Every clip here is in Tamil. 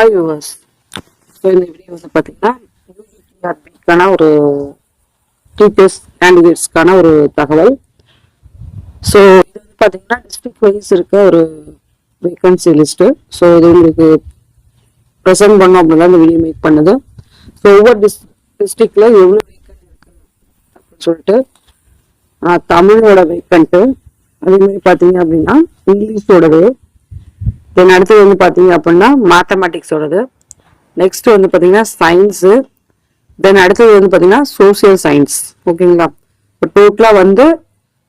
ஹாய் வியூவர்ஸ் ஸோ இந்த வீடியோ வந்து பார்த்தீங்கன்னா யூஜிடிஆர்பிக்கான ஒரு டிபிஎஸ் கேண்டிடேட்ஸ்க்கான ஒரு தகவல். ஸோ இது வந்து பார்த்தீங்கன்னா டிஸ்ட்ரிக்ட் வைஸ் இருக்க ஒரு வேக்கன்சி லிஸ்ட்டு ஸோ இது உங்களுக்கு ப்ரெசென்ட் பண்ணோம் அப்படின்னா இந்த வீடியோ மேக் பண்ணுது. ஸோ ஒவ்வொரு டிஸ் டிஸ்ட்ரிக்டில் எவ்வளோ வேக்கன்ட் இருக்கு அப்படின்னு சொல்லிட்டு தமிழோட வேக்கண்ட்டு அதே மாதிரி பார்த்தீங்க அப்படின்னா இங்கிலீஷோடது தென் அடுத்தது வந்து பார்த்தீங்க அப்படின்னா மேத்தமேட்டிக்ஸோடது நெக்ஸ்ட் வந்து பார்த்தீங்கன்னா சயின்ஸு தென் அடுத்தது வந்து பார்த்தீங்கன்னா சோசியல் சயின்ஸ் ஓகேங்களா இப்போ டோட்டலாக வந்து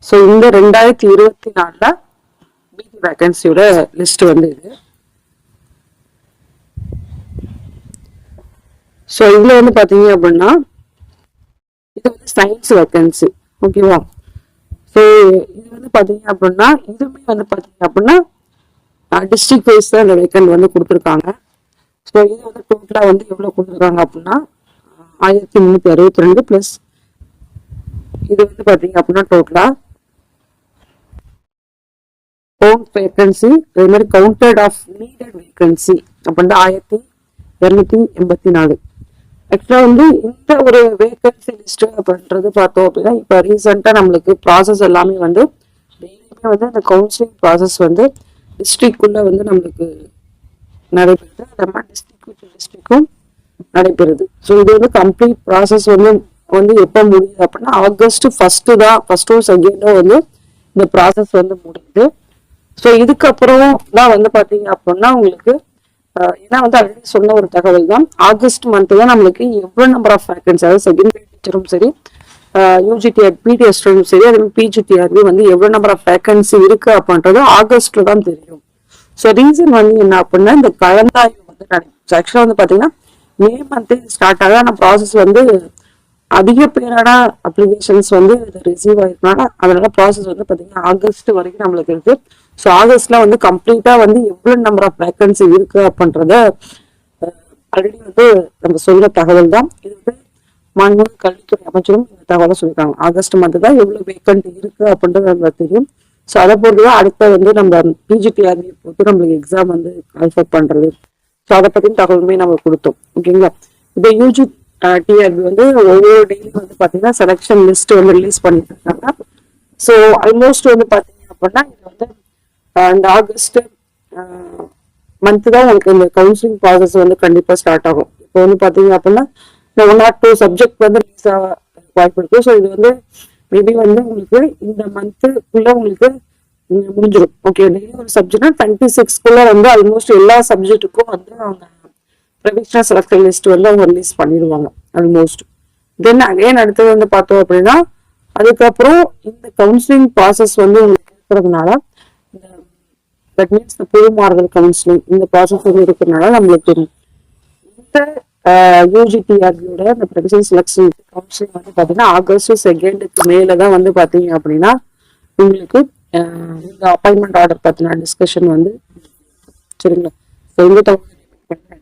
ஸோ இந்த ரெண்டாயிரத்தி இருபத்தி நாலில் பிடி வேக்கன்சியோட லிஸ்ட் வந்து இது. ஸோ இதில் வந்து பார்த்தீங்க அப்படின்னா இது வந்து சயின்ஸ் வேக்கன்சி ஓகேவா ஸோ இது வந்து பார்த்தீங்க அப்படின்னா இதுவுமே வந்து பார்த்தீங்க அப்படின்னா டிஸ்ட்ரிக்ட் வைஸ் தான் இந்த வேக்கன்ட் வந்து கொடுத்துருக்காங்க. ஸோ இது வந்து டோட்டலாக வந்து எவ்வளோ கொடுத்துருக்காங்க அப்படின்னா ஆயிரத்தி முந்நூற்றி அறுபத்தி ரெண்டு ப்ளஸ் இது வந்து பார்த்தீங்க அப்படின்னா டோட்டலாக கவுண்ட் வேக்கன்சி அதே மாதிரி கவுண்டட் ஆஃப் நீடட் வேக்கன்சி அப்படின்ட்டு ஆயிரத்தி இரநூத்தி எண்பத்தி நாலு. ஆக்சுவலாக வந்து இந்த ஒரு வேக்கன்சி லிஸ்ட் அப்படின்றது பார்த்தோம் அப்படின்னா இப்போ ரீசெண்டாக நம்மளுக்கு ப்ராசஸ் எல்லாமே வந்து டெய்லியுமே வந்து அந்த கவுன்சிலிங் ப்ராசஸ் வந்து டிஸ்ட்ரிக்குள்ளே வந்து நம்மளுக்கு நடைபெறுது. அதே மாதிரி டிஸ்ட்ரிக்ட் டிஸ்ட்ரிக்கும் நடைபெறுது. ஸோ இது வந்து கம்ப்ளீட் ப்ராசஸ் வந்து வந்து எப்போ முடியுது அப்படின்னா ஆகஸ்ட் ஃபர்ஸ்ட்டு தான் ஃபர்ஸ்டோ செகண்டோ வந்து இந்த ப்ராசஸ் வந்து முடியுது. ஸோ இதுக்கப்புறம் தான் வந்து பார்த்தீங்க அப்படின்னா உங்களுக்கு ஏன்னா வந்து ஆல்ரெடி சொன்ன ஒரு தகவல் தான் ஆகஸ்ட் மந்த் தான் நம்மளுக்கு எவ்வளோ நம்பர் ஆஃப் வேக்கன்சி அதாவது செகண்ட் டீச்சரும் சரி யூஜிடிஆர் பிடிஎஸ்டும் சரி அதே மாதிரி வந்து எவ்வளோ நம்பர் ஆஃப் வேக்கன்சி இருக்கு அப்படின்றது ஆகஸ்ட்ல தான் தெரியும். ஸோ ரீசன் வந்து என்ன அப்படின்னா இந்த கலந்தாய்வு வந்து நடைபெற்று ஆக்சுவலாக வந்து பார்த்தீங்கன்னா மே மந்த்தே ஸ்டார்ட் ஆக ஆனால் ப்ராசஸ் வந்து அதிக பேரான அப்ளிகேஷன்ஸ் வந்து ரிசீவ் ஆயிருக்கனால அதனால ப்ராசஸ் வந்து பார்த்தீங்கன்னா ஆகஸ்ட் வரைக்கும் நம்மளுக்கு இருக்கு. ஸோ ஆகஸ்ட்ல வந்து கம்ப்ளீட்டா வந்து எவ்வளோ நம்பர் ஆஃப் வேக்கன்சி இருக்கு அப்படின்றத ஆல்ரெடி வந்து நம்ம சொல்ற தகவல் தான். இது வந்து மாநில கல்வித்துறை அமைச்சரும் இந்த தகவலை சொல்லியிருக்காங்க. ஆகஸ்ட் மந்த் தான் எவ்வளவு வேக்கன்ட் இருக்கு அப்படின்றது தெரியும். ஸோ அதை பொறுத்து தான் அடுத்த வந்து நம்ம பிஜிடிஆர்பி பொறுத்து நம்மளுக்கு எக்ஸாம் வந்து கால்ஃபர் பண்றது. ஸோ அதை பத்தின தகவலுமே நம்ம கொடுத்தோம். ஓகேங்களா இப்போ யூஜி டிஆர்பி வந்து ஒவ்வொரு டெய்லியும் வந்து பாத்தீங்கன்னா செலெக்ஷன் லிஸ்ட் வந்து ரிலீஸ் பண்ணிட்டு இருக்காங்க ஸோ ஆல்மோஸ்ட் வந்து பாத்தீங்க அப்படின்னா இது வந்து இந்த ஆகஸ்ட் மந்த் தான் உங்களுக்கு இந்த கவுன்சிலிங் ப்ராசஸ் வந்து கண்டிப்பா ஸ்டார்ட் ஆகும். இப்போ வந்து பாத்தீங்க அப்படின்னா ஒன் ஆர் டூ சப்ஜெக்ட் வந்து வாய்ப்பு இருக்கு ஸோ இது வந்து மேபி வந்து உங்களுக்கு இந்த மந்த்துக்குள்ள உங்களுக்கு முடிஞ்சிடும் ஓகே டெய்லி ஒரு சப்ஜெக்ட்னா டுவெண்ட்டி சிக்ஸ்க்குள்ள வந்து ஆல்மோஸ்ட் எல்லா சப்ஜெக்ட்டுக்கும் வந்து அவங்க ப்ரொவிஷனல் செலக்டர் லிஸ்ட் வந்து அவங்க ரிலீஸ் பண்ணிடுவாங்க ஆல்மோஸ்ட் தென் அகைன் அடுத்தது வந்து பார்த்தோம் அப்படின்னா அதுக்கப்புறம் இந்த கவுன்சிலிங் ப்ராசஸ் வந்து உங்களுக்கு இருக்கிறதுனால இந்த தட் மீன்ஸ் இந்த புது மாறுதல் கவுன்சிலிங் இந்த ப்ராசஸ் வந்து இருக்கிறதுனால நம்மளுக்கு இந்த யூஜிடிஆர்பியோட அந்த ப்ரொவிஷனல் செலக்ஷன் கவுன்சிலிங் வந்து பார்த்தீங்கன்னா ஆகஸ்ட் செகண்டுக்கு மேலே தான் வந்து பார்த்தீங்க அப்படின்னா உங்களுக்கு இந்த அப்பாயின்மெண்ட் ஆர்டர் பற்றின டிஸ்கஷன் வந்து சரிங்களா? ஸோ இந்த தகவல்